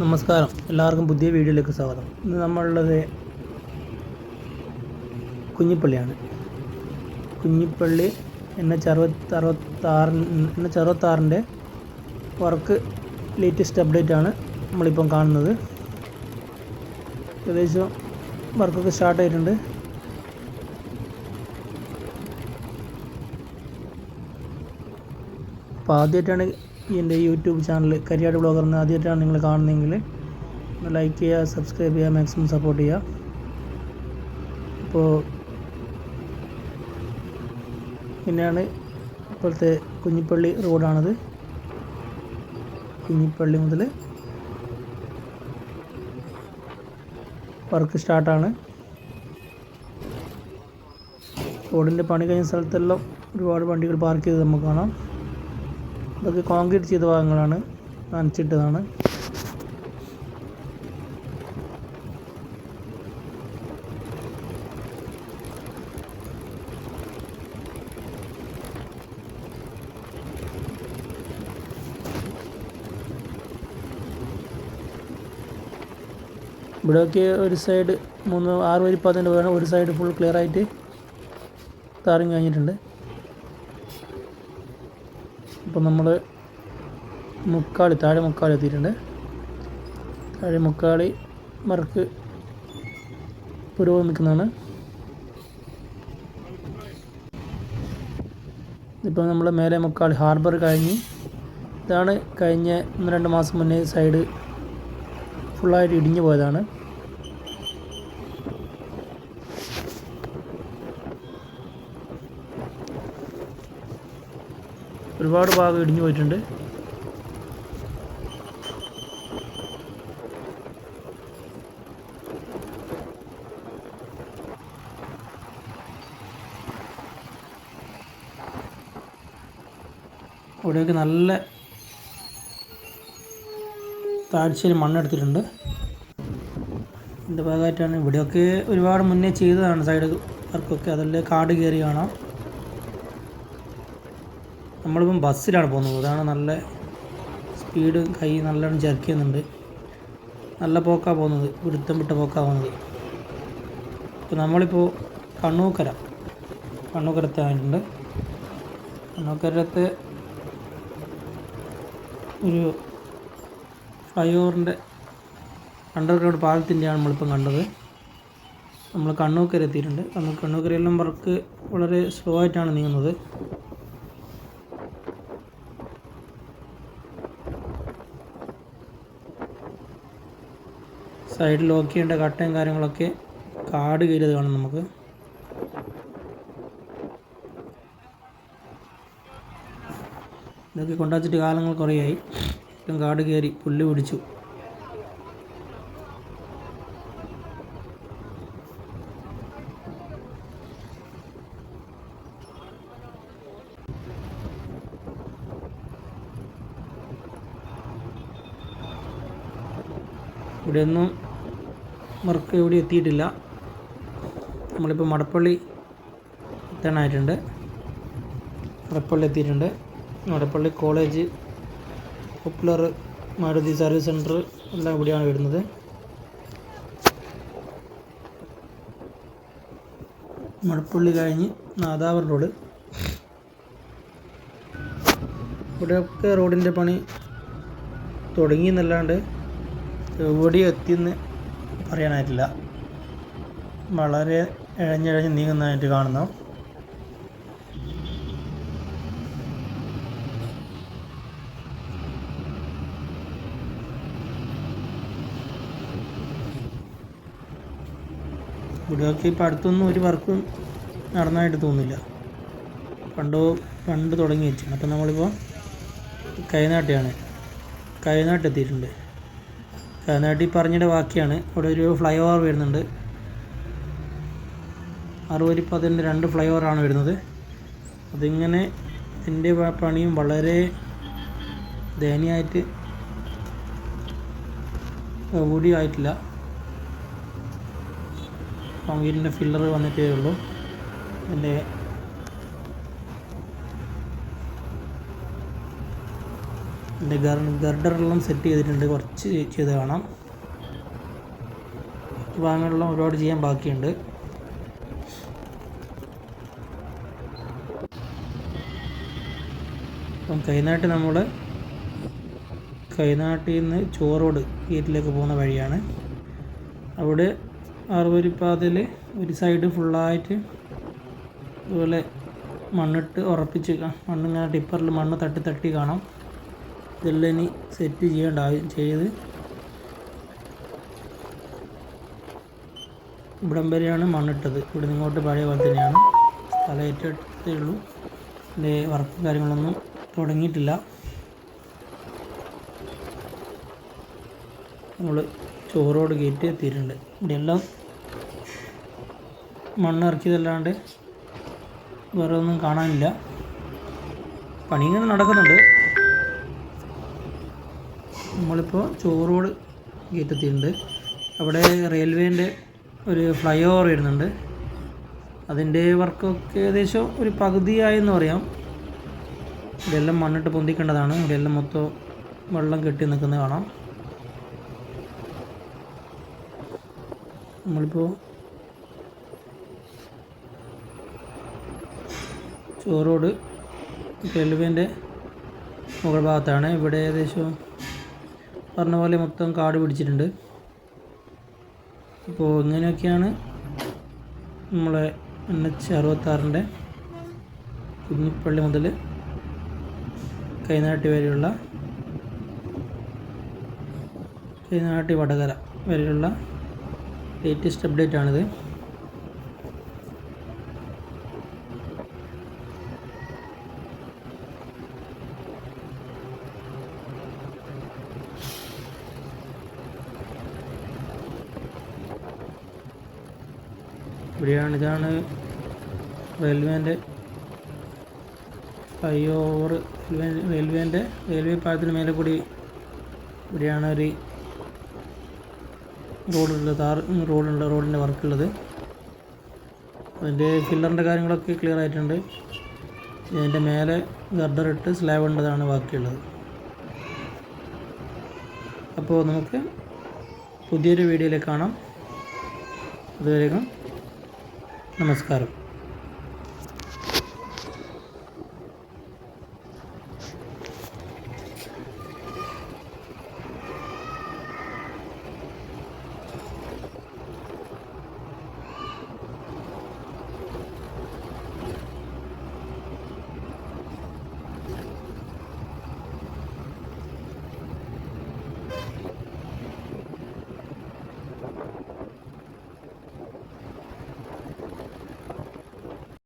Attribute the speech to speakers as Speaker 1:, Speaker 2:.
Speaker 1: നമസ്കാരം. എല്ലാവർക്കും പുതിയ വീഡിയോയിലേക്ക് സ്വാഗതം. ഇന്ന് നമ്മളുള്ളത് കുഞ്ഞിപ്പള്ളിയാണ്. കുഞ്ഞിപ്പള്ളി എന്ന എച്ച് അറുപത്തി അറുപത്താറ് എൻ അറുപത്താറിന്റെ വർക്ക് ലേറ്റസ്റ്റ് അപ്ഡേറ്റ് ആണ് നമ്മളിപ്പം കാണുന്നത്. ഏകദേശം വർക്കൊക്കെ സ്റ്റാർട്ട് ആയിട്ടുണ്ട്. അപ്പോൾ ആദ്യമായിട്ടാണ് എന്റെ യൂട്യൂബ് ചാനൽ കരിയാട് ബ്ലോഗർ ആദ്യമായിട്ടാണ് നിങ്ങൾ കാണുന്നതെങ്കിൽ ലൈക്ക് ചെയ്യുക സബ്സ്ക്രൈബ് ചെയ്യുക മാക്സിമം സപ്പോർട്ട് ചെയ്യുക. അപ്പോൾ പിന്നെയാണ് ഇപ്പോഴത്തെ കുഞ്ഞിപ്പള്ളി റോഡാണത്. കുഞ്ഞിപ്പള്ളി മുതൽ വർക്ക് സ്റ്റാർട്ടാണ്. റോഡിന്റെ പണി കഴിഞ്ഞ സ്ഥലത്തെല്ലാം ഒരുപാട് വണ്ടികൾ പാർക്ക് ചെയ്ത് നമുക്ക് കാണാം. ഇതൊക്കെ കോൺക്രീറ്റ് ചെയ്ത ഭാഗങ്ങളാണ്. നനച്ചിട്ടതാണ്. ഇവിടെയൊക്കെ ഒരു സൈഡ് മൂന്ന് ആറ് വരി പതിനെട്ട് ഒരു സൈഡ് ഫുൾ ക്ലിയർ ആയിട്ട് താറിങ് കഴിഞ്ഞിട്ടുണ്ട്. അപ്പോൾ നമ്മൾ മുക്കാളി താഴെ മുക്കാളി എത്തിയിട്ടുണ്ട്. താഴെ മുക്കാളി വർക്ക് പുരോഗമിക്കുന്നതാണ് ഇപ്പോൾ നമ്മൾ മേലെ മുക്കാളി ഹാർബർ കഴിഞ്ഞ് ഇതാണ് കഴിഞ്ഞ ഒന്ന് രണ്ട് മാസം മുന്നേ സൈഡ് ഫുള്ളായിട്ട് ഇടിഞ്ഞു പോയതാണ്. ഒരുപാട് ഭാഗം ഇടിഞ്ഞു പോയിട്ടുണ്ട്. ഇവിടെയൊക്കെ നല്ല താഴ്ചയിൽ മണ്ണെടുത്തിട്ടുണ്ട്. ഇതിന്റെ ഭാഗമായിട്ടാണ് ഇവിടെയൊക്കെ ഒരുപാട് മുന്നേ ചെയ്തതാണ് സൈഡ് വർക്കൊക്കെ. അതല്ലേ കാട് കയറി കാണാം. നമ്മളിപ്പം ബസ്സിലാണ് പോകുന്നത്. അതാണ് നല്ല സ്പീഡ് കൈ നല്ലോണം ചെറുക്കുന്നുണ്ട് നല്ല പോക്കാണ് പോകുന്നത്. വൃത്തം വിട്ട പോക്കാണ് പോകുന്നത്. ഇപ്പോൾ നമ്മളിപ്പോൾ കണ്ണൂക്കര. കണ്ണൂക്കരത്തായിട്ടുണ്ട് കണ്ണൂക്കരത്ത് ഒരു ഫ്ലൈ ഓവറിന്റെ അണ്ടർഗ്രൗണ്ട് പാലത്തിന്റെയാണ് നമ്മളിപ്പം കണ്ടത്. നമ്മൾ കണ്ണൂക്കര എത്തിയിട്ടുണ്ട്. കണ്ണൂ കണ്ണൂക്കരയെല്ലാം വർക്ക് വളരെ സ്ലോ ആയിട്ടാണ് നീങ്ങുന്നത്. സൈഡിൽ ലോക്ക് ചെയ്യേണ്ട കട്ടയും കാര്യങ്ങളൊക്കെ കാട് കയറിയത് കാണും നമുക്ക്. ഇതൊക്കെ കൊണ്ടുവച്ചിട്ട് കാലങ്ങൾ കുറേയായി. കാട് കയറി പുല്ല് പിടിച്ചു. ഇവിടെയൊന്നും വർക്ക് എവിടെ എത്തിയിട്ടില്ല. നമ്മളിപ്പോൾ മടപ്പള്ളി എത്താനായിട്ടുണ്ട്. മടപ്പള്ളി എത്തിയിട്ടുണ്ട്. Madappally college popular Maruti service centre എല്ലാം ഇവിടെയാണ് വരുന്നത്. മടപ്പള്ളി കഴിഞ്ഞ് നാദാവർ റോഡ്. ഇവിടെയൊക്കെ റോഡിന്റെ പണി തുടങ്ങി എന്നല്ലാണ്ട് എവിടെ എത്തിയെന്ന് പറയാനായിട്ടില്ല. വളരെ ഇഴഞ്ഞിഴഞ്ഞ് നീങ്ങുന്നതായിട്ട് കാണുന്നു. ഇവിടെയൊക്കെ ഇപ്പം അടുത്തൊന്നും ഒരു വർക്കും നടന്നതായിട്ട് തോന്നുന്നില്ല. പണ്ടോ പണ്ട് തുടങ്ങി വെച്ചാണ് അപ്പം നമ്മളിപ്പോൾ കൈനാട്ടിയാണ്. കൈനാട്ട് കൈനാട്ടി പറഞ്ഞിട്ട് ബാക്കിയാണ്. ഇവിടെ ഒരു ഫ്ലൈ ഓവർ വരുന്നുണ്ട്. അറുപത് പതിന്റെ രണ്ട് ഫ്ലൈ ഓവറാണ് വരുന്നത്. അതിങ്ങനെ എന്റെ പണിയും വളരെ ദയനീയമായിട്ട് കൂടി ആയിട്ടില്ല കോൺക്രീറ്റിന്റെ ഫില്ലർ വന്നിട്ടേ ഉള്ളൂ. എന്റെ എന്റെ ഗർഡറെല്ലാം സെറ്റ് ചെയ്തിട്ടുണ്ട്. കുറച്ച് ചെയ്ത് കാണാം. ഭാഗങ്ങളെല്ലാം ഒരുപാട് ചെയ്യാൻ ബാക്കിയുണ്ട്. അപ്പം കൈനാട്ട് നമ്മൾ കൈനാട്ടിൽ നിന്ന് ചോറോട് ഗേറ്റിലേക്ക് പോകുന്ന വഴിയാണ്. അവിടെ അറുപരിപ്പാതിൽ ഒരു സൈഡ് ഫുള്ളായിട്ട് ഇതുപോലെ മണ്ണിട്ട് ഉറപ്പിച്ച് മണ്ണിങ്ങനെ ടിപ്പറിൽ മണ്ണ് തട്ടി തട്ടി കാണാം. ഇതെല്ലാം ഇനി സെറ്റ് ചെയ്യേണ്ട ആവശ്യം ചെയ്ത് ഇവിടം വരെയാണ് മണ്ണിട്ടത്. ഇവിടെ നിങ്ങോട്ട് പഴയ പോലെ തന്നെയാണ്. സ്ഥലം ഏറ്റെടുത്തേ ഉള്ളൂ. എന്റെ വർക്കും കാര്യങ്ങളൊന്നും തുടങ്ങിയിട്ടില്ല. നമ്മൾ ചോറോട് ഗേറ്റ് എത്തിയിട്ടുണ്ട്. ഇവിടെ എല്ലാം മണ്ണ് ഇറക്കിയതല്ലാണ്ട് വേറെ ഒന്നും കാണാനില്ല. പണി ഇങ്ങനെ നടക്കുന്നുണ്ട്. നമ്മളിപ്പോൾ ചോറോട് ഗേറ്റ് എത്തിയിട്ടുണ്ട് അവിടെ റെയിൽവേന്റെ ഒരു ഫ്ലൈ ഓവർ വരുന്നുണ്ട്. അതിന്റെ വർക്കൊക്കെ ഏകദേശം ഒരു പകുതിയായെന്ന് പറയാം. ഇതെല്ലാം മണ്ണിട്ട് പൊന്തിക്കേണ്ടതാണ്. ഇവിടെയെല്ലാം മൊത്തം വെള്ളം കെട്ടി നിൽക്കുന്നത് കാണാം. നമ്മളിപ്പോൾ ചോറോട് റെയിൽവേന്റെ മുകൾ ഭാഗത്താണ്. ഇവിടെ ഏകദേശം പറഞ്ഞ പോലെ മൊത്തം കാട് പിടിച്ചിട്ടുണ്ട്. അപ്പോൾ ഇങ്ങനെയൊക്കെയാണ് നമ്മളെ എൻ എച്ച് അറുപത്താറിന്റെ കുഞ്ഞിപ്പള്ളി മുതൽ കൈനാട്ടി വരെയുള്ള കൈനാട്ടി വടകര വരെയുള്ള ലേറ്റസ്റ്റ് അപ്ഡേറ്റ് ആണിത്. ഇവിടെയാണ് ഇതാണ് റെയിൽവേന്റെ ഫ്ലൈ ഓവർ റെയിൽവേ റെയിൽവേന്റെ റെയിൽവേ പാലത്തിന് മേലെ കൂടി ഇവിടെയാണ് ഒരു റോഡുള്ളത് താർ റോഡുണ്ട് റോഡിന്റെ വർക്കുള്ളത്. അതിന്റെ ഫില്ലറിന്റെ കാര്യങ്ങളൊക്കെ ക്ലിയർ ആയിട്ടുണ്ട്. ഇതിന്റെ മേലെ ഗർഡർ ഇട്ട് സ്ലാബ് ഉണ്ടതാണ് ബാക്കിയുള്ളത്. അപ്പോൾ നമുക്ക് പുതിയൊരു വീഡിയോയിലേക്ക് കാണാം. അതുവരെയും നമസ്കാരം